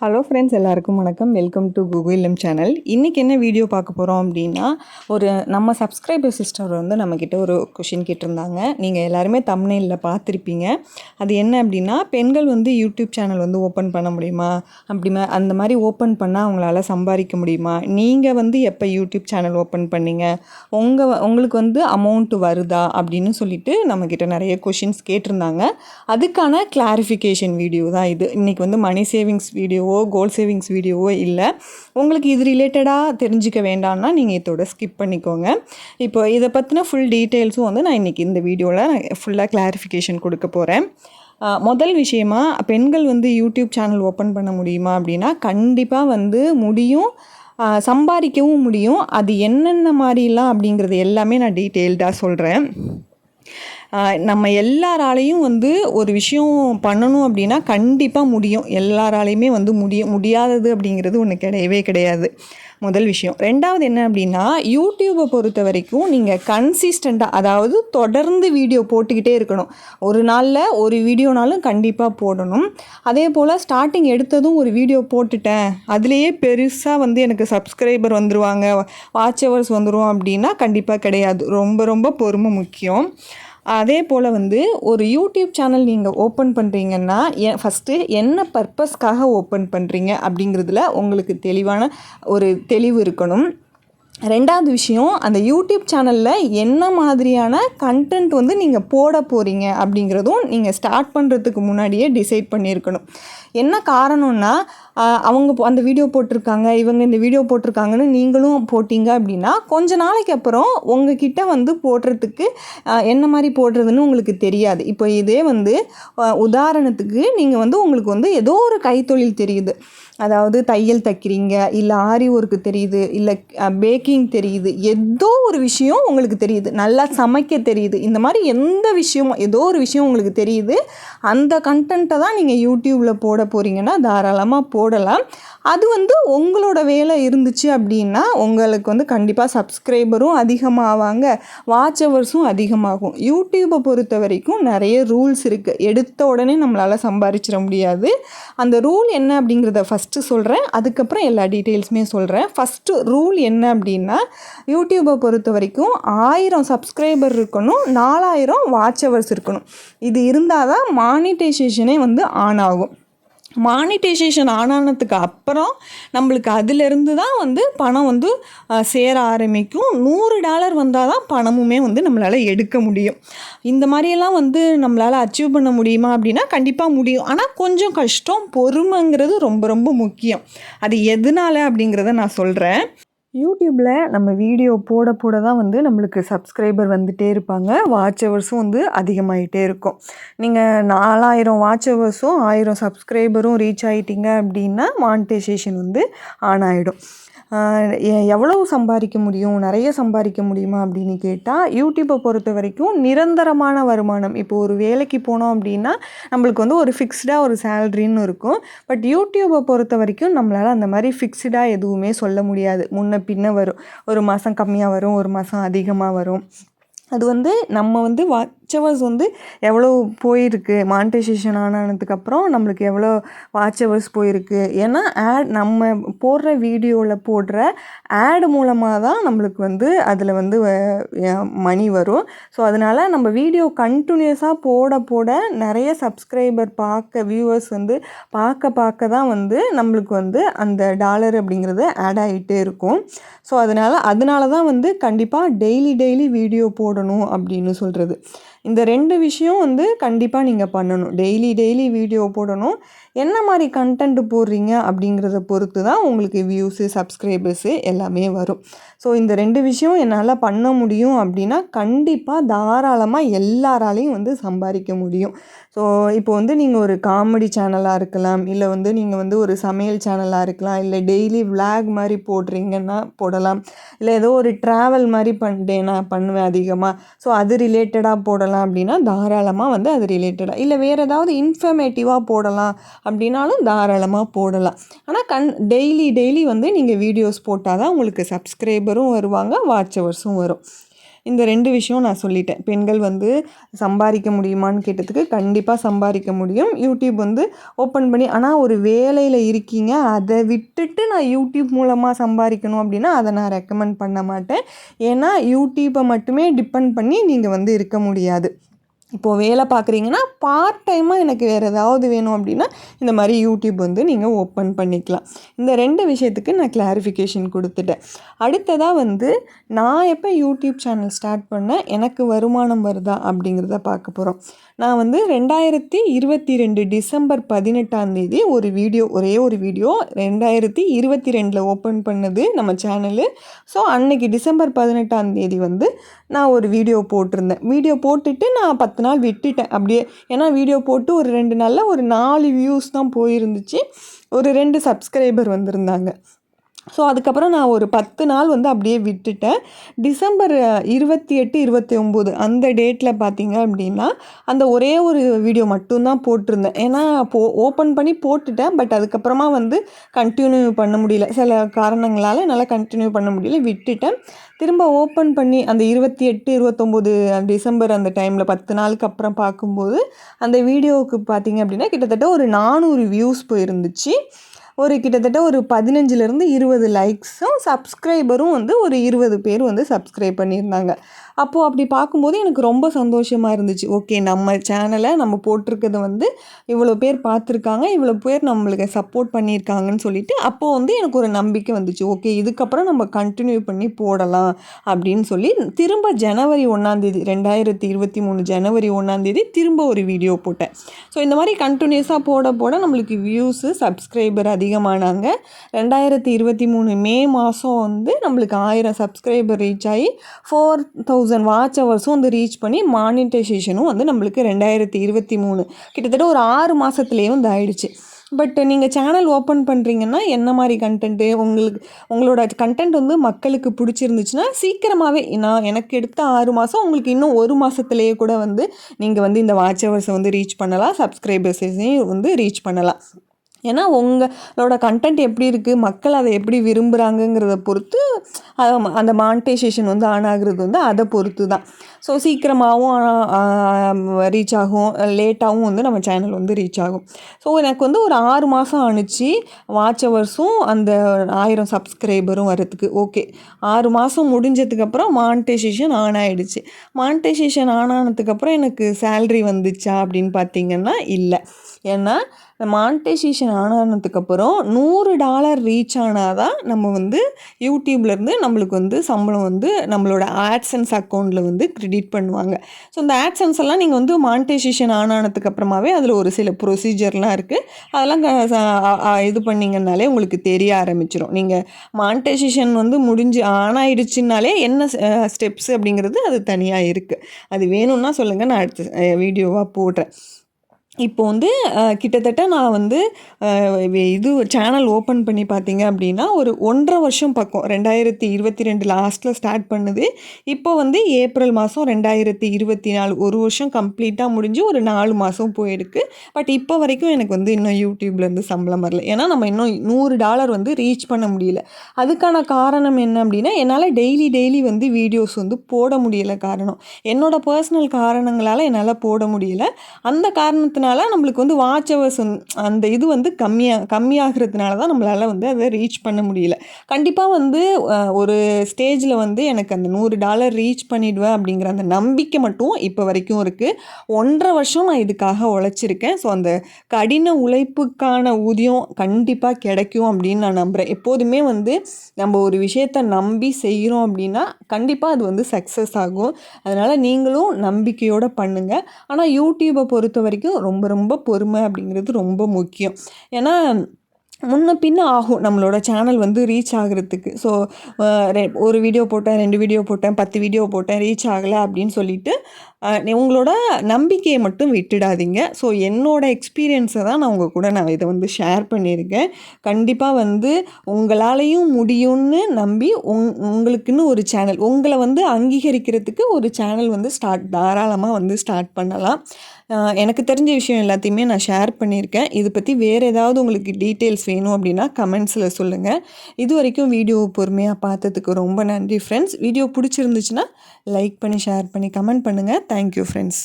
Hello friends எல்லாருக்கும் வணக்கம். Welcome to Google M channel இன்றைக்கி என்ன வீடியோ பார்க்க போகிறோம் அப்படின்னா ஒரு நம்ம சப்ஸ்கிரைபர் சிஸ்டர் வந்து நம்மக்கிட்ட ஒரு கொஷின் கேட்டிருந்தாங்க. நீங்கள் எல்லாருமே தமிழ்நெல்லில் பார்த்துருப்பீங்க. அது என்ன அப்படின்னா பெண்கள் வந்து யூடியூப் சேனல் வந்து ஓப்பன் பண்ண முடியுமா? அப்படி அந்த மாதிரி ஓப்பன் பண்ணால் அவங்களால சம்பாதிக்க முடியுமா? நீங்கள் வந்து எப்போ யூடியூப் சேனல் ஓப்பன் பண்ணீங்க? உங்கள் உங்களுக்கு வந்து அமௌண்ட்டு வருதா? அப்படின்னு சொல்லிட்டு நம்மக்கிட்ட நிறைய கொஷின்ஸ் கேட்டிருந்தாங்க. அதுக்கான கிளாரிஃபிகேஷன் வீடியோ தான் இது. இன்றைக்கி வந்து மணி சேவிங்ஸ் வீடியோ வீடியோவோ கோல் சேவிங்ஸ் வீடியோவோ இல்லை. உங்களுக்கு இது ரிலேட்டடாக தெரிஞ்சுக்க வேண்டாம்னா நீங்கள் இதோட ஸ்கிப் பண்ணிக்கோங்க. இப்போ இதை பற்றின ஃபுல் டீட்டெயில்ஸும் வந்து நான் இன்றைக்கி இந்த வீடியோவில் ஃபுல்லாக கிளாரிஃபிகேஷன் கொடுக்க போகிறேன் முதல் விஷயமா பெண்கள் வந்து யூடியூப் சேனல் ஓப்பன் பண்ண முடியுமா அப்படின்னா கண்டிப்பாக வந்து முடியும். சம்பாதிக்கவும் முடியும். அது என்னென்ன மாதிரிலாம் அப்படிங்கிறது எல்லாமே நான் டீட்டெயில்டாக சொல்கிறேன் நம்ம எல்லாராலையும் வந்து ஒரு விஷயம் பண்ணணும் அப்படின்னா கண்டிப்பாக முடியும். எல்லாராலையுமே வந்து முடிய முடியாதது அப்படிங்கிறது ஒன்று கிடையவே கிடையாது. முதல் விஷயம். ரெண்டாவது என்ன அப்படின்னா யூடியூப்பை பொறுத்த வரைக்கும் நீங்கள் கன்சிஸ்டண்ட்டாக அதாவது தொடர்ந்து வீடியோ போட்டுக்கிட்டே இருக்கணும். ஒரு நாளில் ஒரு வீடியோனாலும் கண்டிப்பாக போடணும். அதே போல் ஸ்டார்டிங் எடுத்ததும் ஒரு வீடியோ போட்டுட்டேன். அதுலேயே பெருசாக வந்து எனக்கு சப்ஸ்கிரைபர் வந்துருவாங்க. வாட்ச் ஹவர்ஸ் வந்துடும் அப்படின்னா கண்டிப்பாக கிடையாது. ரொம்ப ரொம்ப பொறுமை முக்கியம். அதே போல் வந்து ஒரு யூடியூப் சேனல் நீங்கள் ஓப்பன் பண்ணுறீங்கன்னா எ ஃபஸ்ட்டு என்ன பர்பஸ்க்காக ஓப்பன் பண்ணுறீங்க அப்படிங்கிறதுல உங்களுக்கு தெளிவான ஒரு தெளிவு இருக்கணும். ரெண்டாவது விஷயம் அந்த யூடியூப் சேனலில் என்ன மாதிரியான கண்டென்ட் வந்து நீங்கள் போட போகிறீங்க அப்படிங்கிறதும் நீங்கள் ஸ்டார்ட் பண்ணுறதுக்கு முன்னாடியே டிசைட் பண்ணியிருக்கணும். என்ன காரணம்னா அவங்க அந்த வீடியோ போட்டிருக்காங்க இவங்க இந்த வீடியோ போட்டிருக்காங்கன்னு நீங்களும் போட்டிங்க அப்படின்னா கொஞ்ச நாளைக்கு அப்புறம் உங்ககிட்ட வந்து போடுறதுக்கு என்ன மாதிரி போடுறதுன்னு உங்களுக்கு தெரியாது. இப்போ இதே வந்து உதாரணத்துக்கு நீங்கள் வந்து உங்களுக்கு வந்து ஏதோ ஒரு கைத்தொழில் தெரியுது. அதாவது தையல் தைக்கிறீங்க இல்லை ஆரி ஒர்க்கு தெரியுது இல்லை பேக்கிங் தெரியுது. ஏதோ ஒரு விஷயம் உங்களுக்கு தெரியுது. நல்லா சமைக்க தெரியுது. இந்த மாதிரி எந்த விஷயமும் ஏதோ ஒரு விஷயம் உங்களுக்கு தெரியுது. அந்த கண்டென்ட்டை தான் நீங்கள் யூடியூப்பில் போட போகிறீங்கன்னா தாராளமாக போ போடலாம். அது வந்து உங்களோட வேலை இருந்துச்சு அப்படின்னா உங்களுக்கு வந்து கண்டிப்பாக சப்ஸ்கிரைபரும் அதிகமாவாங்க. வாட்ச் ஹவர்ஸும் அதிகமாகும் யூடியூப்பை பொறுத்த வரைக்கும் நிறைய ரூல்ஸ் இருக்குது எடுத்த உடனே நம்மளால் சம்பாதிச்சிட முடியாது. அந்த ரூல் என்ன அப்படிங்கிறத ஃபஸ்ட்டு சொல்கிறேன் அதுக்கப்புறம் எல்லா டீட்டெயில்ஸுமே சொல்கிறேன் ஃபஸ்ட்டு ரூல் என்ன அப்படின்னா யூடியூப்பை பொறுத்த வரைக்கும் ஆயிரம் சப்ஸ்கிரைபர் இருக்கணும். நாலாயிரம் வாட்ச் ஹவர்ஸ் இருக்கணும். இது இருந்தால் தான் மானிட்டைசேஷனே வந்து ஆன் ஆகும். மானிட்டைசேஷன் ஆனானதுக்கு அப்புறம் நம்மளுக்கு அதிலிருந்து தான் வந்து பணம் வந்து சேர ஆரம்பிக்கும். நூறு டாலர் வந்தால் தான் பணமுமே வந்து நம்மளால் எடுக்க முடியும். இந்த மாதிரியெல்லாம் வந்து நம்மளால் அச்சீவ் பண்ண முடியுமா அப்படின்னா கண்டிப்பாக முடியும். ஆனால் கொஞ்சம் கஷ்டம் பொறுமைங்கிறது ரொம்ப ரொம்ப முக்கியம். அது எதனால அப்படிங்கிறத நான் சொல்கிறேன் யூடியூப்பில் நம்ம வீடியோ போட போட தான் வந்து நம்மளுக்கு சப்ஸ்கிரைபர் வந்துகிட்டே இருப்பாங்க. வாட்ச் ஹவர்ஸும் வந்து அதிகமாகிட்டே இருக்கும். நீங்கள் நாலாயிரம் வாட்ச் ஹவர்ஸும் ஆயிரம் சப்ஸ்கிரைபரும் ரீச் ஆகிட்டீங்க அப்படின்னா மானிட்டைசேஷன் வந்து ஆன் ஆகிடும் எவ்வளவு சம்பாதிக்க முடியும்? நிறைய சம்பாதிக்க முடியுமா அப்படின்னு கேட்டால் யூடியூப்பை பொறுத்த வரைக்கும் நிரந்தரமான வருமானம். இப்போ ஒரு வேலைக்கு போனோம் அப்படின்னா நம்மளுக்கு வந்து ஒரு ஃபிக்ஸ்டாக ஒரு சேலரின்னு இருக்கும். பட் யூடியூப்பை பொறுத்த வரைக்கும் நம்மளால் அந்த மாதிரி ஃபிக்ஸ்டாக எதுவுமே சொல்ல முடியாது. முன்ன பின்ன வரும். ஒரு மாதம் கம்மியாக வரும் ஒரு மாதம் அதிகமாக வரும். அது வந்து நம்ம வந்து வா ஹவர்ஸ் வந்து எவ்வளோ போயிருக்கு மானிட்டைசேஷன் ஆனதுக்கப்புறம் நம்மளுக்கு எவ்வளோ வாட்ச் ஹவர்ஸ் போயிருக்கு. ஏன்னா ஆட் நம்ம போடுற வீடியோவில் போடுற ஆடு மூலமாக தான் நம்மளுக்கு வந்து அதில் வந்து மணி வரும். ஸோ அதனால் நம்ம வீடியோ கண்டினியூஸாக போட போட நிறைய சப்ஸ்கிரைபர் பார்க்க வியூவர்ஸ் வந்து பார்க்க பார்க்க தான் வந்து நம்மளுக்கு வந்து அந்த டாலர் அப்படிங்கிறது ஆட் ஆகிட்டே இருக்கும். ஸோ அதனால் அதனால தான் வந்து கண்டிப்பாக டெய்லி டெய்லி வீடியோ போடணும் அப்படின்னு சொல்கிறது இந்த ரெண்டு விஷயம் வந்து கண்டிப்பாக நீங்கள் பண்ணணும். டெய்லி டெய்லி வீடியோ போடணும். என்ன மாதிரி கண்டென்ட் போடுறீங்க அப்படிங்கிறத பொறுத்து தான் உங்களுக்கு வியூஸு சப்ஸ்கிரைபர்ஸு எல்லாமே வரும். ஸோ இந்த ரெண்டு விஷயம் என்னால் பண்ண முடியும் அப்படின்னா கண்டிப்பாக தாராளமாக எல்லாராலையும் வந்து சம்பாதிக்க முடியும். ஸோ இப்போ வந்து நீங்கள் ஒரு காமெடி சேனலாக இருக்கலாம் இல்லை வந்து நீங்கள் வந்து ஒரு சமையல் சேனலாக இருக்கலாம் இல்லை டெய்லி விளாக் மாதிரி போடுறீங்கன்னா போடலாம் இல்லை ஏதோ ஒரு ட்ராவல் மாதிரி பண்ணிட்டேன் நான் பண்ணுவேன் அதிகமாக ஸோ அது ரிலேட்டடாக போடலாம் அப்படின்னா தாராளமாக வந்து அது ரிலேட்டடாக இல்லை வேறு ஏதாவது இன்ஃபர்மேட்டிவாக போடலாம் அப்படின்னாலும் தாராளமாக போடலாம். ஆனால் கண் டெய்லி டெய்லி வந்து நீங்கள் வீடியோஸ் போட்டால் தான் உங்களுக்கு சப்ஸ்கிரைபரும் வருவாங்க வாட்சவர்ஸும் வரும். இந்த ரெண்டு விஷயம் நான் சொல்லிட்டேன். பெண்கள் வந்து சம்பாதிக்க முடியுமான்னு கேட்டதுக்கு கண்டிப்பாக சம்பாதிக்க முடியும். யூடியூப் வந்து ஓப்பன் பண்ணி ஆனால் ஒரு வேலையில் இருக்கீங்க அதை விட்டுட்டு நான் யூடியூப் மூலமாக சம்பாதிக்கணும் அப்படின்னா அதை நான் ரெக்கமெண்ட் பண்ண மாட்டேன். ஏன்னா யூடியூப்பை மட்டுமே டிபெண்ட் பண்ணி நீங்கள் வந்து இருக்க முடியாது. இப்போது வேலை பார்க்குறீங்கன்னா பார்ட் டைமாக எனக்கு வேறு ஏதாவது வேணும் அப்படின்னா இந்த மாதிரி யூடியூப் வந்து நீங்கள் ஓப்பன் பண்ணிக்கலாம். இந்த ரெண்டு விஷயத்துக்கு நான் கிளாரிஃபிகேஷன் கொடுத்துட்டேன். அடுத்ததாக வந்து நான் எப்போ யூடியூப் சேனல் ஸ்டார்ட் பண்ணேன் எனக்கு வருமானம் வருதா அப்படிங்கிறத பார்க்க போகிறோம் நான் வந்து ரெண்டாயிரத்தி இருபத்தி ரெண்டு டிசம்பர் பதினெட்டாம் தேதி ஒரு வீடியோ ஒரே ஒரு வீடியோ ரெண்டாயிரத்தி இருபத்தி ரெண்டில் ஓப்பன் பண்ணது நம்ம சேனலு ஸோ அன்னைக்கு டிசம்பர் பதினெட்டாம் தேதி வந்து நான் ஒரு வீடியோ போட்டிருந்தேன். வீடியோ போட்டுட்டு நான் பத்து பத்து நாள் விட்டுட்டேன். அப்படியே ஏன்னா வீடியோ போட்டு ஒரு ரெண்டு நாளில் ஒரு நாலு வியூஸ் தான் போயிருந்துச்சு. ஒரு ரெண்டு சப்ஸ்கிரைபர் வந்திருந்தாங்க. ஸோ அதுக்கப்புறம் நான் ஒரு பத்து நாள் வந்து அப்படியே விட்டுட்டேன். டிசம்பர் இருபத்தி எட்டு இருபத்தி ஒம்பது அந்த டேட்டில் பார்த்தீங்க அப்படின்னா அந்த ஒரே ஒரு வீடியோ மட்டும்தான் போட்டிருந்தேன். ஏன்னா போ ஓப்பன் பண்ணி போட்டுட்டேன். பட் அதுக்கப்புறமா வந்து கண்டினியூ பண்ண முடியல. சில காரணங்களால் என்னால் கண்டினியூ பண்ண முடியல. விட்டுட்டேன். திரும்ப ஓப்பன் பண்ணி அந்த இருபத்தி எட்டு இருபத்தொம்போது டிசம்பர் அந்த டைமில் பத்து நாளுக்கு அப்புறம் பார்க்கும்போது அந்த வீடியோவுக்கு பார்த்தீங்க அப்படின்னா கிட்டத்தட்ட ஒரு நானூறு வியூஸ் போயிருந்துச்சு. ஒரு கிட்டத்தட்ட ஒரு பதினஞ்சுலேருந்து இருபது லைக்ஸும் சப்ஸ்கிரைபரும் வந்து ஒரு இருபது பேர் வந்து சப்ஸ்கிரைப் பண்ணியிருந்தாங்க. அப்போது அப்படி பார்க்கும்போது எனக்கு ரொம்ப சந்தோஷமாக இருந்துச்சு. ஓகே நம்ம சேனலை நம்ம போட்டிருக்கிறது வந்து இவ்வளோ பேர் பார்த்துருக்காங்க இவ்வளோ பேர் நம்மளுக்கு சப்போர்ட் பண்ணியிருக்காங்கன்னு சொல்லிட்டு அப்போது வந்து எனக்கு ஒரு நம்பிக்கை வந்துச்சு. ஓகே இதுக்கப்புறம் நம்ம கண்டினியூ பண்ணி போடலாம் அப்படின்னு சொல்லி திரும்ப ஜனவரி ஒன்றாந்தேதி ரெண்டாயிரத்தி இருபத்தி மூணு ஜனவரி ஒன்றாந்தேதி திரும்ப ஒரு வீடியோ போட்டேன். ஸோ இந்த மாதிரி கண்டினியூஸாக போட போட நம்மளுக்கு வியூஸு சப்ஸ்கிரைபர் அதிகமானாங்க. ரெண்டாயிரத்தி இருபத்தி மூணு மே மாதம் வந்து நம்மளுக்கு ஆயிரம் சப்ஸ்கிரைபர் ரீச் ஆகி ஃபோர் தௌசண்ட் வாட்ச் ஹவர்ஸும் வந்து ரீச் பண்ணி மானிட்டைசேஷனும் வந்து நம்மளுக்கு ரெண்டாயிரத்தி இருபத்தி மூணு. கிட்டத்தட்ட ஒரு ஆறு மாதத்துலேயே வந்து ஆயிடுச்சு. பட் நீங்கள் சேனல் ஓப்பன் பண்ணுறீங்கன்னா என்ன மாதிரி கண்டென்ட்டு உங்களுக்கு உங்களோட கண்டென்ட் வந்து மக்களுக்கு பிடிச்சிருந்துச்சுன்னா சீக்கிரமாகவே நான் எனக்கு எடுத்த ஆறு மாதம் உங்களுக்கு இன்னும் ஒரு மாதத்துலேயே கூட வந்து நீங்கள் வந்து இந்த வாட்ச் ஹவர்ஸை வந்து ரீச் பண்ணலாம். சப்ஸ்கிரைபர்ஸையும் வந்து ரீச் பண்ணலாம். ஏன்னா உங்களோட கண்டென்ட் எப்படி இருக்குது மக்கள் அதை எப்படி விரும்புகிறாங்கங்கிறத பொறுத்து அந்த மானிட்டைசேஷன் வந்து ஆன் ஆகுறது வந்து அதை பொறுத்து தான் ஸோ சீக்கிரமாகவும் ரீச் ஆகும். லேட்டாகவும் வந்து நம்ம சேனல் வந்து ரீச் ஆகும். ஸோ எனக்கு வந்து ஒரு ஆறு மாதம் ஆணுச்சு. வாட்ச் ஹவர்ஸும் அந்த ஆயிரம் சப்ஸ்கிரைபரும் வரதுக்கு ஓகே ஆறு மாதம் முடிஞ்சதுக்கப்புறம் மானிட்டைசேஷன் ஆன் ஆகிடுச்சு மானிட்டைசேஷன் ஆன் ஆனதுக்கப்புறம் எனக்கு சேல்ரி வந்துச்சா அப்படின்னு பார்த்தீங்கன்னா இல்லை. ஏன்னா மானிட்டைசேஷன் ஆன் ஆனதுக்கப்புறம் நூறு டாலர் ரீச் ஆனால் தான் நம்ம வந்து யூடியூப்லேருந்து நம்மளுக்கு வந்து சம்பளம் வந்து நம்மளோட ஆட்ஸன்ஸ் அக்கௌண்ட்டில் வந்து க்ரெடிட் பண்ணுவாங்க. ஸோ இந்த ஆட்சன்ஸ் எல்லாம் நீங்கள் வந்து மானிட்டைசேஷன் ஆனதுக்கு அப்புறமாவே அதில் ஒரு சில ப்ரொசீஜர்லாம் இருக்குது அதெல்லாம் இது பண்ணிங்கனாலே உங்களுக்கு தெரிய ஆரம்பிச்சிடும் நீங்கள் மானிட்டைசேஷன் வந்து முடிஞ்சு ஆன் ஆயிடுச்சுனாலே என்ன ஸ்டெப்ஸ் அப்படிங்கிறது அது தனியாக இருக்குது அது வேணும்னா சொல்லுங்கள் நான் அடுத்த வீடியோவாக போடுறேன். இப்போ வந்து கிட்டத்தட்ட நான் வந்து இது சேனல் ஓப்பன் பண்ணி பார்த்தீங்க அப்படின்னா ஒரு ஒன்றரை வருஷம் பக்கம் ரெண்டாயிரத்தி இருபத்தி ரெண்டு லாஸ்ட்டில் ஸ்டார்ட் பண்ணுது. இப்போ வந்து ஏப்ரல் மாதம் ரெண்டாயிரத்தி இருபத்தி நாலு ஒரு வருஷம் கம்ப்ளீட்டாக முடிஞ்சு ஒரு நாலு மாதம் போயிருக்கு. பட் இப்போ வரைக்கும் எனக்கு வந்து இன்னும் யூடியூப்லேருந்து சம்பளம் வரல. ஏன்னா நம்ம இன்னும் நூறு டாலர் வந்து ரீச் பண்ண முடியல. அதுக்கான காரணம் என்ன அப்படின்னா என்னால் டெய்லி டெய்லி வந்து வீடியோஸ் வந்து போட முடியலை காரணம். என்னோடய பர்சனல் காரணங்களால் என்னால் போட முடியல. அந்த காரணத்தினால அதனால் நம்மளுக்கு வந்து வாட்ச் ஹவர்ஸ் அந்த இது வந்து கம்மியாக கம்மியாகிறதுனால தான் நம்மளால் வந்து அதை ரீச் பண்ண முடியல. கண்டிப்பாக வந்து ஒரு ஸ்டேஜில் வந்து எனக்கு அந்த நூறு டாலர் ரீச் பண்ணிவிடுவேன் அப்படிங்கிற அந்த நம்பிக்கை மட்டும் இப்போ வரைக்கும் இருக்குது ஒன்றரை வருஷம் நான் இதுக்காக உழைச்சிருக்கேன். ஸோ அந்த கடின உழைப்புக்கான ஊதியம் கண்டிப்பாக கிடைக்கும் அப்படின்னு நான் நம்புகிறேன் எப்போதுமே வந்து நம்ம ஒரு விஷயத்தை நம்பி செய்கிறோம் அப்படின்னா கண்டிப்பாக அது வந்து சக்ஸஸ் ஆகும். அதனால் நீங்களும் நம்பிக்கையோடு பண்ணுங்கள் ஆனால் யூடியூப்பை பொறுத்த வரைக்கும் ரொம்ப ரொம்ப ரொம்ப பொறுமை அப்படிங்கிறது ரொம்ப முக்கியம். ஏன்னா முன்ன பின்ன ஆகும் நம்மளோட சேனல் வந்து ரீச் ஆகிறதுக்கு. ஸோ ஒரு வீடியோ போட்டேன் ரெண்டு வீடியோ போட்டேன் பத்து வீடியோ போட்டேன் ரீச் ஆகலை அப்படின்னு சொல்லிட்டு உங்களோட நம்பிக்கையை மட்டும் விட்டுடாதீங்க. ஸோ என்னோடய எக்ஸ்பீரியன்ஸை தான் நான் உங்கள் கூட நான் இதை வந்து ஷேர் பண்ணியிருக்கேன். கண்டிப்பாக வந்து உங்களாலையும் முடியும்னு நம்பி உங் உங்களுக்குன்னு ஒரு சேனல் உங்களை வந்து அங்கீகரிக்கிறதுக்கு ஒரு சேனல் வந்து ஸ்டார்ட் தாராளமாக வந்து ஸ்டார்ட் பண்ணலாம். எனக்கு தெரிஞ்ச விஷயம் எல்லாத்தையுமே நான் ஷேர் பண்ணியிருக்கேன். இதை பற்றி வேறு ஏதாவது உங்களுக்கு டீட்டெயில்ஸ் வேணும் அப்படின்னா கமெண்ட்ஸில் சொல்லுங்கள் இது வரைக்கும் வீடியோ பொறுமையாக பார்த்ததுக்கு ரொம்ப நன்றி ஃப்ரெண்ட்ஸ் வீடியோ பிடிச்சிருந்துச்சுன்னா லைக் பண்ணி ஷேர் பண்ணி கமெண்ட் பண்ணுங்கள் தேங்க்யூ ஃப்ரெண்ட்ஸ்